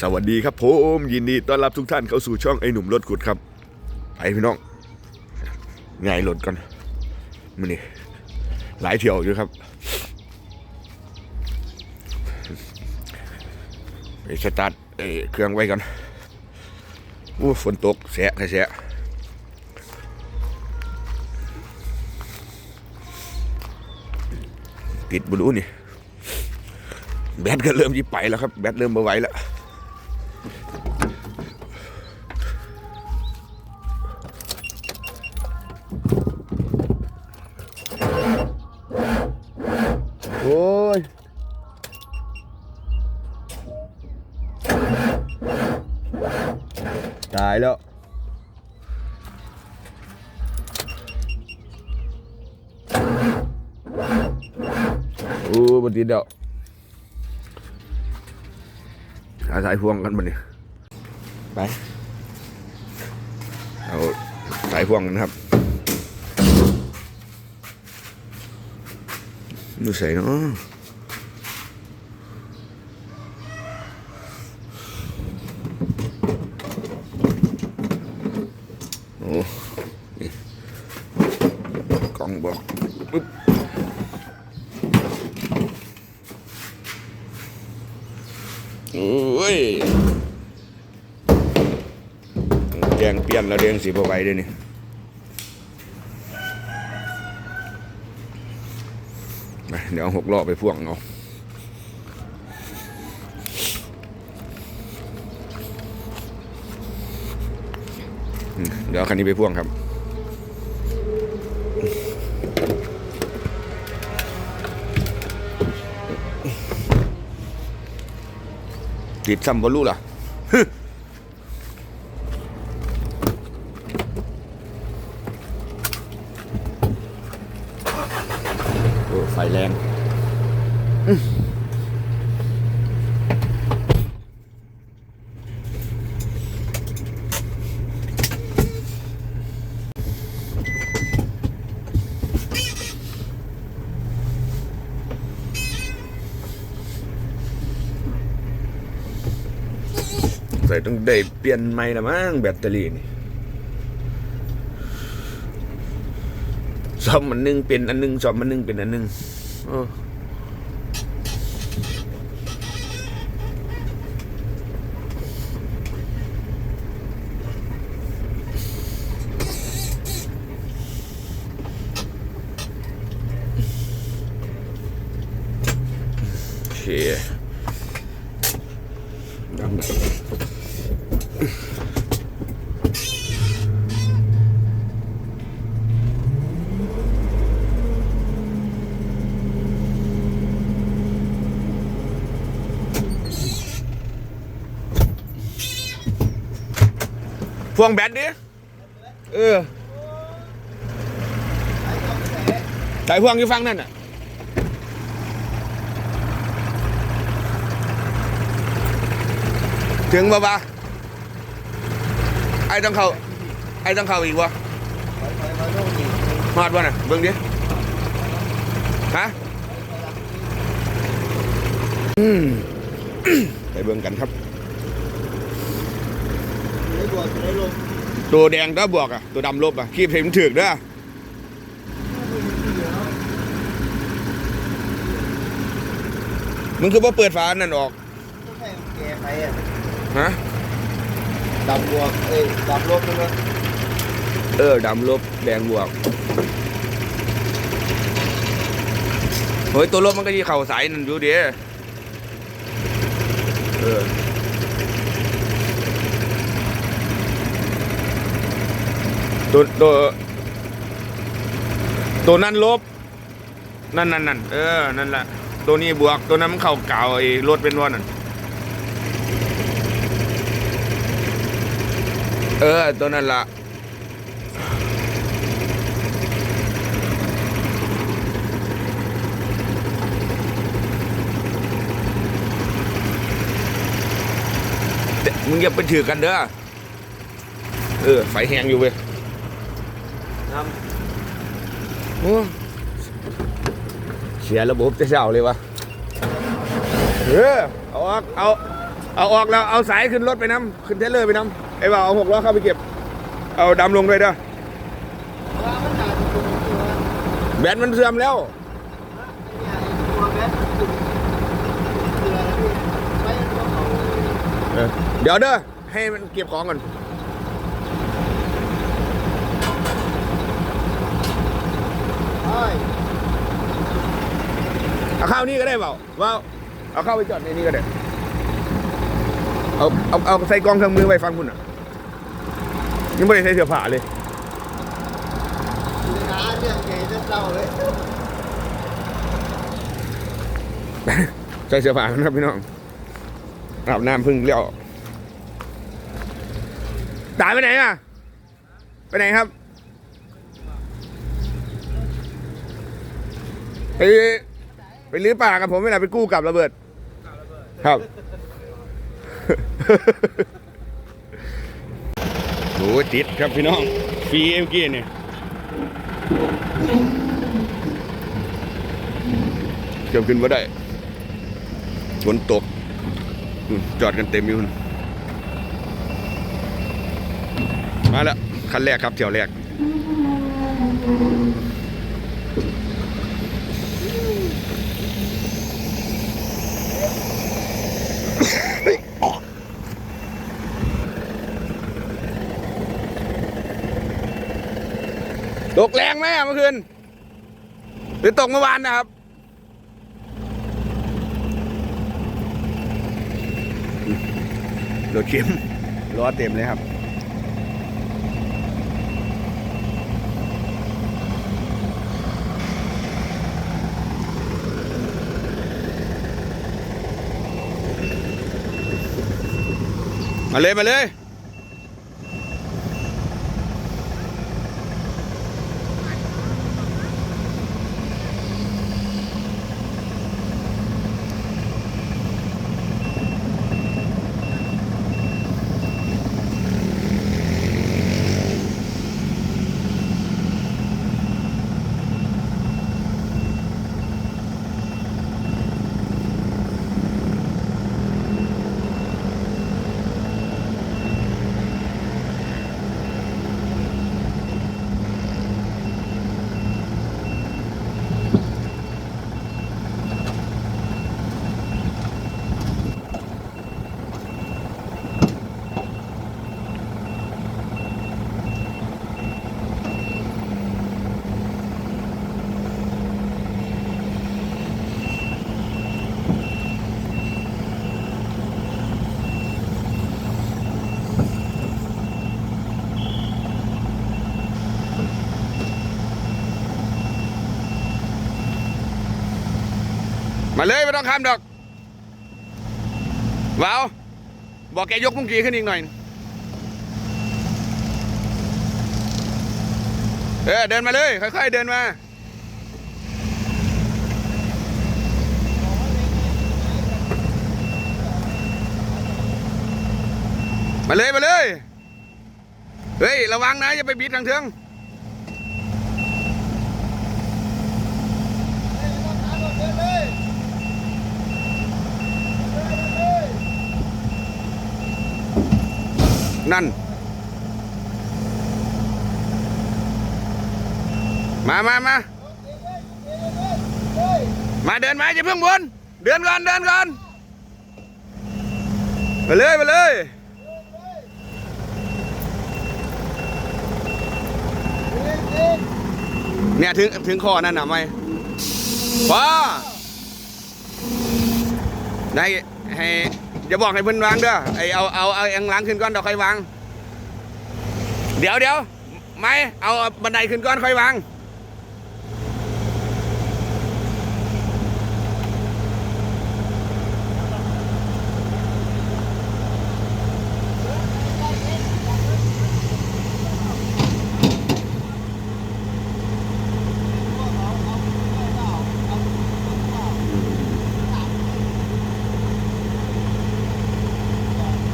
สวัสดีครับผมยินดีต้อนรับทุกท่านเข้าสู่ช่องไอ้หนุ่มรถขุดครับไปพี่น้องไงายรถก่อนมันนี่หลายเที่ยวอยู่ครับไปสตาร์ทเอ่อเครื่องไว้ก่อนอู้ฝนตกแสะใครแสะปิดบลูนี่แบตก็เริ่มที่ไปแล้วครับแบตเริ่มมาไหวแล้วายแล้ว โอ้บนตีนเดาหาสายพวงกันมาเนี่ยไป เอาสายพวงกันครับดูใส่เนาะโอ้นี่กล้องบอกปึ๊บ โอ้ยแด งเปลี่ยนแล้วแดงสีบไหวเด้วยนี่เดี๋ยวเอาหกล้อไปพ่วงเอาอืมเดี๋ยวคันนี้ไปพ่วงครับติดซ้ำบอลูล่ะ ไฟแรงใส่ต้องได้เปลี่ยนใหม่ละมั้งแบตเตอรี่นี่ ซ้อมมันนึงเป็นอันหนึงซ้อมมันนึงเป็นอันหนึงเออ วงแบตดิ เออสายพวงอยู่ฟังนั่นน่ะถึงบ่ปะไอ้ต้องเข้า ไอ้ต้องเข้าอีกวะฮอดวะน่ะเบิ่งดิ ฮะ อืม ไปเบิ่งกันครับ ตัวแดงก็บวกอะตัวดำลบอะคีบเห็นถึกเด้อมึงคือว่าเปิดฝานั่นออกแกใครอะฮะดำบวกเอ้ยดำลบใช่ไหมเออดำลบแดงบวกเฮ้ยตัวลบมันก็ยี่เข่าสายนั่นอยู่เดีเออ ตัวตัวตัวนั้นลบ นั่นนั่นนั่นเออ นั่นแหละ ตัวนี้บวก ตัวนั้นมันเข่าเก่าไอ้รถเป็นวันนั่นเออ ตัวนั้นละมึงอย่าไปถือกันเด้อ เออ ไฟแหงอยู่เว้ย น้โอ้เสียระบบจะเศร้าเลยวะเออเอาออกเอาเอาออกแล้วเอาสายขึ้นรถไปน้ำขึ้นเทเลอร์ไปน้ำไอ้บ่าวเอาหกล้อเข้าไปเก็บ เอาดำลงด้วยเด้อว่ามันหนาจะเป็นตัวแบตมันเสื่อมแล้วเดี๋ยวเด้อให้มันเก็บของก่อน ไอ้เอาเข้านี่ก็ได้เปล่าว่าวเอาเข้าไปจอดในนี้ก็ได้เอาเอาเอาใส่กล้องเครื่องมือไว้ฟังคุณอะยังไม่ได้ใส่เสื้อผ้าเลยในร้านเนี่ยใหญ่จะเศร้าเลยใส่เสื้อผ้ากันครับพี่น้องอาบน้ำพึ่งเลี้ยวตายไปไหนอะ ไปไหนครับ ไปไปรื้อป่ากับผมเวลาไปกู้กับระเบิด ครับโอ้ติดครับพี่น้องฟรีเอ็มกี้เนี่ยเกือบขึ้นมาได้ฝนตก จอดกันเต็มอยู่มาแล้ว คันแรกครับเที่ยวแรก ตกแรงไหมเมื่อคืน หรือตกเมื่อวานนะครับรถเข็มล้อเต็มเลยครับมาเลย มาเลย มาเลยไม่ต้องข้ามดอกว้าวบอกแกยกมุ้งกีขึ้นอีกหน่อย เออเดินมาเลย ค่อยๆเดินมา มาเลยมาเลย เฮ้ย ระวังนะอย่าไปบีดทางเทิง นั่น มามามามาเดินมาอย่าเพิ่งบน เดินก่อน เดินก่อน ไปเลยไปเลยเนี่ยถึงถึงคอนั่นน่ะไหมพอ ได้ให้อย่าบอกให้เพิ่นวางเด้อไอเอาเอาเอาเอ็งล้างขึ้นก่อนเดี๋ยวค่อยวาง เดี๋ยวเดี๋ยวไม่เอาบันไดขึ้นก่อนค่อยวาง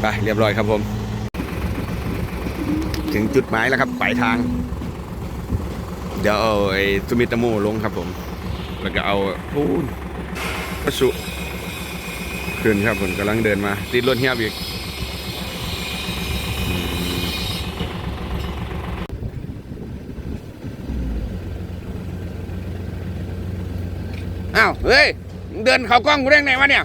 ไปเรียบร้อยครับผม ถึงจุดหมายแล้วครับปลายทาง เดี๋ยวเอาไอ้สุมิตโมลงครับผม แล้วก็เอาพูนกระสุขึ้นครับผมกำลังเดินมา ติดรถเฮียบอีกอ้าวเฮ้ยเดินเข้ากล้องกูได้ไงวะเนี่ย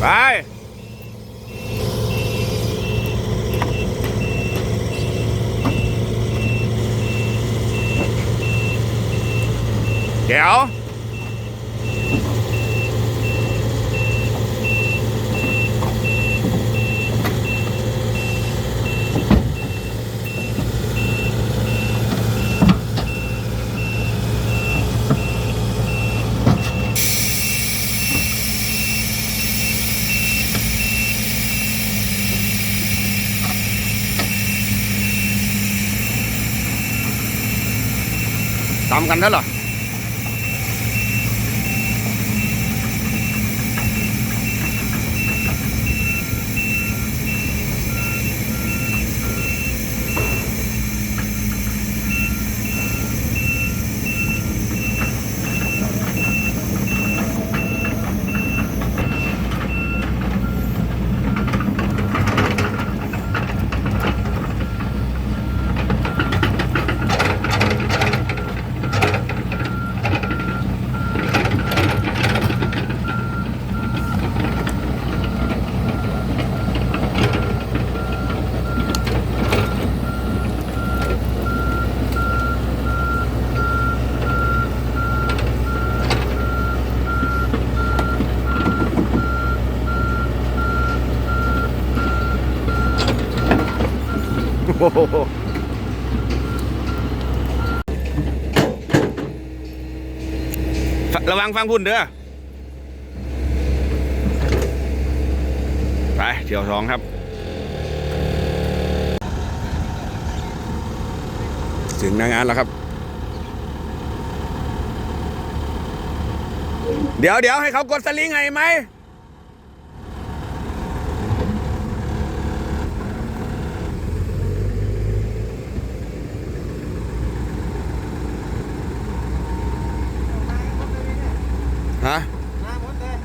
ไป เดี๋ยว ทำกันแล้วเหร ระวังฟังพุ่นเด้อ ไปเที่ยวสองครับ ถึงหนางานแล้วครับ เดี๋ยวเดี๋ยวให้เขากดสลิงไงไหม ฮะ มาหมดเลย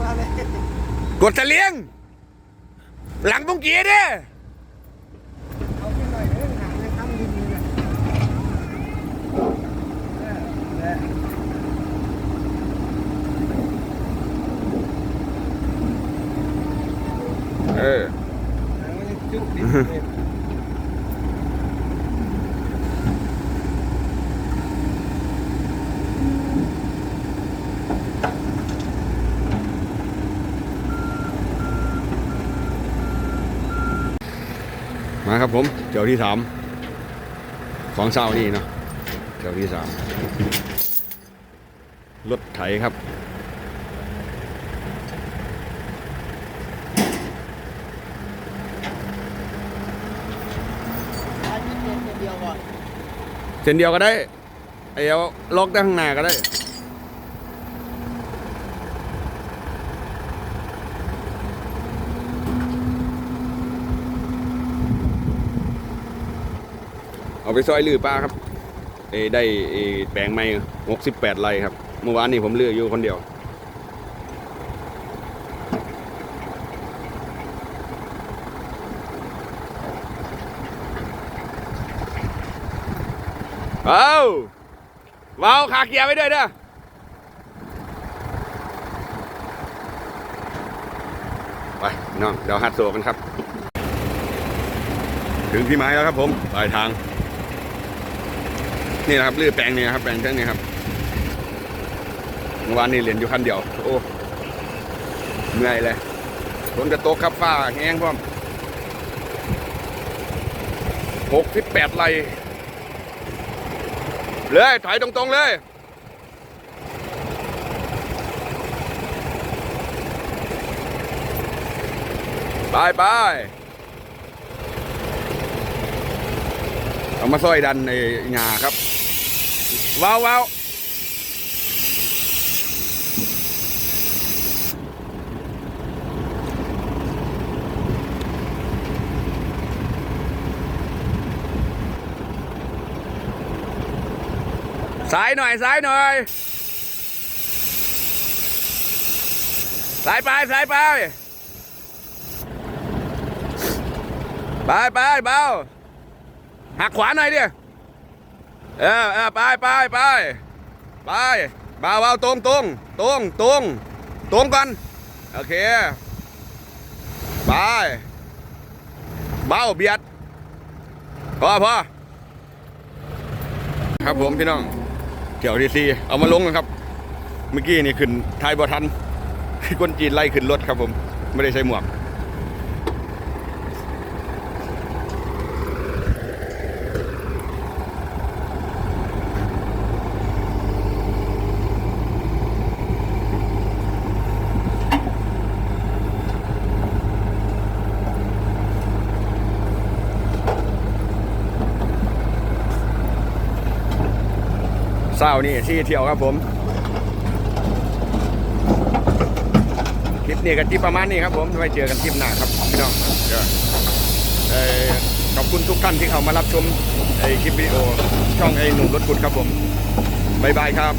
มาเลย กดสลิงหลังปุ้งกี้ยเด้อหนังเลยครับดีๆเลยเออเออ เออ หนังมันจะจุกดิบเลย มา ครับผมเจ้าที่สามของเศร้านี่เนาะเจ้าที่สามรถไถครับเป็นเดียวก่อนเส้นเดียวก็ได้ไอ้เอาล็อกด้านข้างหน้าก็ได้ ไปซอยลือป้าครับเอได้เอแปลงไม้หกสิบแปดไร่ครับ เมื่อวานนี้ผมเลือกอยู่คนเดียว เอาว้าวขาเกียร์ไว้ด้วยเด้อไปน้องเดี๋ยวฮัดโซกันครับ ถึงที่หมายแล้วครับผมปลายทาง นี่นะครับเลือแปลงนี่นะครับแปลงแค่นี้ครับเมื่อวานนี้เหรียนอยู่คันเดียวโอ้เหนื่อยเลยฝนกระตกครับฟ้าแห้งพร้อมหกสิบแปดไร่เลยถอยตรงๆเลยไปไป เอามาซ้อยดันในหงาครับ ว้าวว้าวสายหน่อยสายหน่อยสายไปสายไป ไปไปเบา หักขวาหน่อยดิเออเออไปไปไปไปเบาเบาตรงตรงตรงตรงตรงกันโอเคไปเบาเบียดพอพอครับผมพี่น้องเกี่ยวดีซีเอามาลงนะครับ เมื่อกี้นี่ขึ้นทายบ่ทันคนจีนไล่ขึ้นรถครับผม ไม่ได้ใส่หมวก เศร้านี่ที่เที่ยวครับผม คลิปนี้กันที่ประมาณนี้ครับผมไว้เจอกันคลิปหน้าครับพี่น้องขอบคุณทุกท่านที่เข้ามารับชมไอคลิปวิดีโอช่องไอ้หนุ่มรถกุดครับผมบ๊ายบายครับ